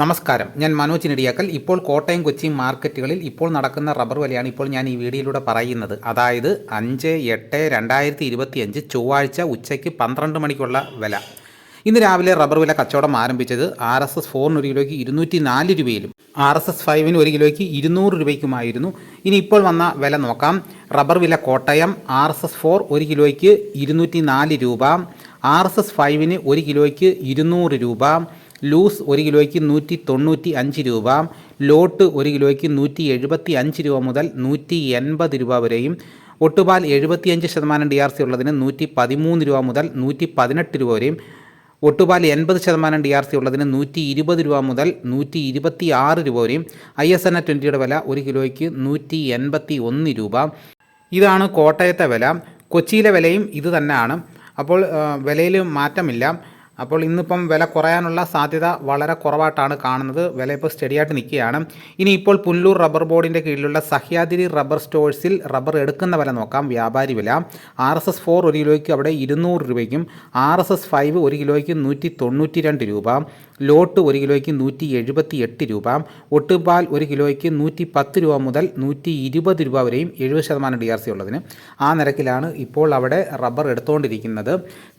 നമസ്കാരം. ഞാൻ മനോജ് നെടിയാക്കൽ ഇപ്പോൾ കോട്ടയം കൊച്ചി മാർക്കറ്റുകളിൽ ഇപ്പോൾ നടക്കുന്ന റബ്ബർ വിലയാണ് ഇപ്പോൾ ഞാൻ ഈ വീഡിയോയിലൂടെ പറയുന്നത്. അതായത് അഞ്ച് എട്ട് രണ്ടായിരത്തി ഇരുപത്തിയഞ്ച് ചൊവ്വാഴ്ച ഉച്ചയ്ക്ക് പന്ത്രണ്ട് മണിക്കുള്ള വില. ഇന്ന് രാവിലെ റബ്ബർ വില കച്ചവടം ആരംഭിച്ചത് ആർ എസ് എസ് ഫോറിന് ഒരു കിലോയ്ക്ക് ഇരുന്നൂറ്റി നാല് രൂപയിലും ആർ എസ് എസ് ഫൈവിന് ഒരു കിലോയ്ക്ക് ഇരുന്നൂറ് രൂപയ്ക്കുമായിരുന്നു. ഇനി ഇപ്പോൾ വന്ന വില നോക്കാം. റബ്ബർ വില Kottayam R S S four ഒരു കിലോയ്ക്ക് ഇരുന്നൂറ്റി നാല് രൂപ ആർ എസ് എസ് ഫൈവിന് ഒരു കിലോയ്ക്ക് ഇരുന്നൂറ് രൂപ ലൂസ് ഒരു കിലോയ്ക്ക് നൂറ്റി തൊണ്ണൂറ്റി അഞ്ച് രൂപ ലോട്ട് ഒരു കിലോയ്ക്ക് നൂറ്റി എഴുപത്തി അഞ്ച് രൂപ മുതൽ നൂറ്റി എൺപത് രൂപ വരെയും ഒട്ടുപാൽ എഴുപത്തിയഞ്ച് ശതമാനം ഡി ആർ സി ഉള്ളതിന് നൂറ്റി പതിമൂന്ന് രൂപ മുതൽ നൂറ്റി പതിനെട്ട് രൂപ വരെയും ഒട്ടുപാൽ എൺപത് ശതമാനം ഡി ആർ സി ഉള്ളതിന് നൂറ്റി ഇരുപത് രൂപ മുതൽ നൂറ്റി ഇരുപത്തി ആറ് രൂപ വരെയും ഐ എസ് എൻ എ ട്വന്റിയുടെ വില ഒരു കിലോയ്ക്ക് നൂറ്റി എൺപത്തി ഒന്ന് രൂപ. ഇതാണ് കോട്ടയത്തെ വില. കൊച്ചിയിലെ വിലയും ഇത് തന്നെയാണ്. അപ്പോൾ വിലയിൽ മാറ്റമില്ല. അപ്പോൾ ഇന്നിപ്പം വില കുറയാനുള്ള സാധ്യത വളരെ കുറവായിട്ടാണ് കാണുന്നത്. വില ഇപ്പോൾ സ്റ്റഡിയായിട്ട് നിൽക്കുകയാണ്. ഇനി ഇപ്പോൾ പുല്ലൂർ റബ്ബർ ബോർഡിന്റെ കീഴിലുള്ള സഹ്യാദ്രി റബ്ബർ സ്റ്റോഴ്സിൽ റബ്ബർ എടുക്കുന്ന വില നോക്കാം. വ്യാപാരി വില ആർ എസ് എസ് ഫോർ ഒരു കിലോയ്ക്ക് അവിടെ ഇരുന്നൂറ് രൂപയ്ക്കും ആർ എസ് എസ് ഫൈവ് ഒരു കിലോയ്ക്ക് നൂറ്റി തൊണ്ണൂറ്റി രണ്ട് രൂപ ലോട്ട് ഒരു കിലോയ്ക്ക് നൂറ്റി എഴുപത്തി എട്ട് രൂപ ഒട്ടുപാൽ ഒരു കിലോയ്ക്ക് നൂറ്റി പത്ത് രൂപ മുതൽ നൂറ്റി ഇരുപത് രൂപ വരെയും എഴുപത് ശതമാനം ഡി ആർ സി ഉള്ളതിന് ആ നിരക്കിലാണ് ഇപ്പോൾ അവിടെ റബ്ബർ എടുത്തുകൊണ്ടിരിക്കുന്നത്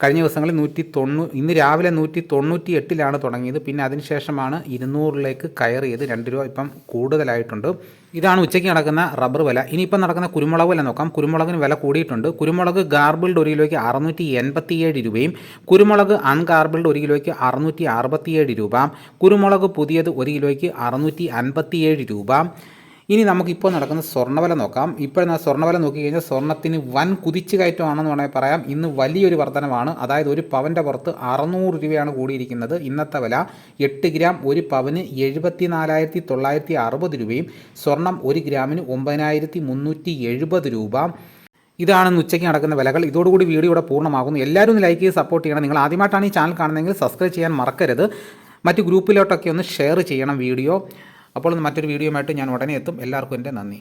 കഴിഞ്ഞ ദിവസങ്ങളിൽ നൂറ്റി തൊണ്ണൂ ഇന്ന് രാവിലെ നൂറ്റി തൊണ്ണൂറ്റി എട്ടിലാണ് തുടങ്ങിയത്. പിന്നെ അതിനുശേഷമാണ് ഇരുന്നൂറിലേക്ക് കയറിയത് രണ്ട് രൂപ. ഇപ്പം കൂടുതലായിട്ടുണ്ട്. ഇതാണ് ഉച്ചയ്ക്ക് നടക്കുന്ന റബ്ബർ വില. ഇനിയിപ്പം നടക്കുന്ന കുരുമുളക് വില നോക്കാം. കുരുമുളകിന് വില കൂടിയിട്ടുണ്ട്. കുരുമുളക് ഗാർബിൾഡ് ഒരു കിലോയ്ക്ക് അറുന്നൂറ്റി എൺപത്തിയേഴ് രൂപയും കുരുമുളക് അൺഗാർബിൾഡ് ഒരു കിലോയ്ക്ക് അറുന്നൂറ്റി അറുപത്തിയേഴ് രൂപ കുരുമുളക് പുതിയത് ഒരു കിലോയ്ക്ക് അറുന്നൂറ്റി അൻപത്തിയേഴ് രൂപ ഇനി നമുക്കിപ്പോൾ നടക്കുന്ന സ്വർണവില നോക്കാം. ഇപ്പോൾ സ്വർണവില നോക്കിക്കഴിഞ്ഞാൽ സ്വർണത്തിന് വൻ കുതിച്ചു കയറ്റമാണെന്ന് വേണമെങ്കിൽ പറയാം. ഇന്ന് വലിയൊരു വർധനമാണ് അതായത് ഒരു പവന്റെ പുറത്ത് അറുന്നൂറ് രൂപയാണ് കൂടിയിരിക്കുന്നത്. ഇന്നത്തെ വില എട്ട് ഗ്രാം ഒരു പവന് എഴുപത്തി നാലായിരത്തി തൊള്ളായിരത്തി അറുപത് രൂപയും സ്വർണം ഒരു ഗ്രാമിന് ഒമ്പതിനായിരത്തി മുന്നൂറ്റി എഴുപത് രൂപ. ഇതാണ് ഉച്ചയ്ക്ക് നടക്കുന്ന വിലകൾ. ഇതോടുകൂടി വീഡിയോ ഇവിടെ പൂർണമാകുന്നു. എല്ലാവരും ഒന്ന് ലൈക്ക് ചെയ്ത് സപ്പോർട്ട് ചെയ്യണം. നിങ്ങൾ ആദ്യമായിട്ടാണ് ഈ ചാനൽ കാണുന്നതെങ്കിൽ സബ്സ്ക്രൈബ് ചെയ്യാൻ മറക്കരുത്. മറ്റ് ഗ്രൂപ്പിലോട്ടൊക്കെ ഒന്ന് ഷെയർ ചെയ്യണം വീഡിയോ. അപ്പോൾ മറ്റൊരു വീഡിയോയുമായിട്ട് ഞാൻ ഉടനെ എത്തും. എല്ലാവർക്കും എന്റെ നന്ദി.